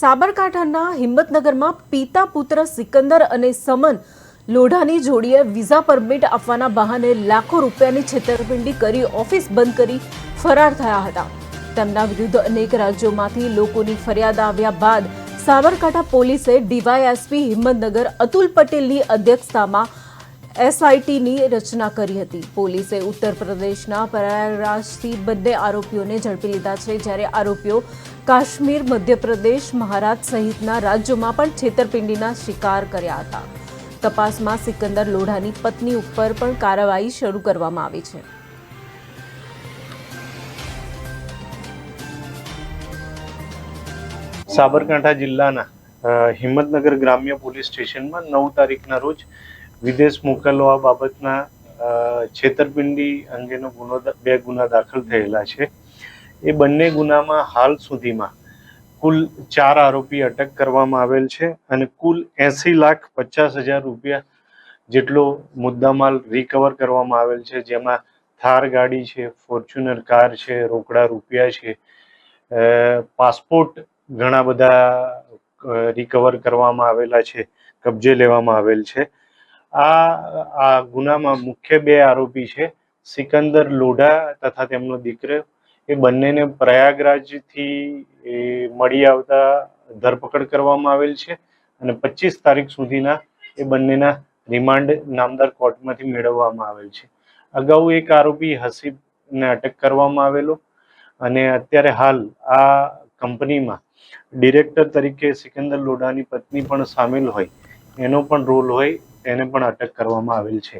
સાબરકાંઠાના હિંમતનગરમાં પિતા પુત્ર સિકંદર અને સમન લોઢાની જોડીએ વિઝા પરમિટ આપવાના બહાને લાખો રૂપિયાની છેતરપિંડી કરી ઓફિસ બંધ કરી ફરાર થયા હતા. તેમના વિરુદ્ધ અનેક રાજ્યોમાંથી લોકોની ફરિયાદ આવ્યા બાદ સાબરકાંઠા પોલીસે ડીવાયએસપી હિંમતનગર અતુલ પટેલની અધ્યક્ષતામાં એસઆઈટીની રચના કરી હતી. પોલીસે ઉત્તર પ્રદેશના પ્રયાગરાજથી બંને આરોપીઓને ઝડપી લીધા છે. જ્યારે આરોપીઓ કાશ્મીર, મધ્યપ્રદેશ મહારાષ્ટ્ર સહિતના રાજ્યોમાં પણ છેતરપિંડીના શિકાર કર્યા હતા. તપાસમાં સિકંદર લોઢાની પત્ની ઉપર પણ કાર્યવાહી શરૂ કરવામાં આવી છે. સાબરકાંઠા જિલ્લાના હિંમતનગર ગ્રામ્ય પોલીસ સ્ટેશનમાં નવ તારીખના રોજ વિદેશ મોકલવા બાબતના છેતરપિંડી અંગેનો ગુનો બે ગુના દાખલ થયેલા છે. એ બંને ગુનામાં હાલ સુધીમાં કુલ ચાર આરોપી અટક કરવામાં આવેલ છે અને કુલ એસી લાખ પચાસ હજાર રૂપિયા જેટલો મુદ્દામાલ રિકવર કરવામાં આવેલ છે. જેમાં થાર ગાડી છે ફોર્ચ્યુનર કાર છે, રોકડા રૂપિયા છે પાસપોર્ટ ઘણા બધા રિકવર કરવામાં આવેલા છે, કબજે લેવામાં આવેલ છે. આ આ ગુનામાં મુખ્ય બે આરોપી છે, સિકંદર લોઢા તથા તેમનો દીકરો એ બંનેને પ્રયાગરાજથી મળી આવતા ધરપકડ કરવામાં આવેલ છે અને પચીસ તારીખ સુધીના એ બંનેના રિમાન્ડ નામદાર કોર્ટમાંથી મેળવવામાં આવેલ છે. અગાઉ એક આરોપી હસીબને અટક કરવામાં આવેલો અને અત્યારે હાલ આ કંપનીમાં ડિરેક્ટર તરીકે સિકંદર લોઢાની પત્ની પણ સામેલ હોય, એનો પણ રોલ હોય એને પણ અટક કરવામાં આવેલ છે.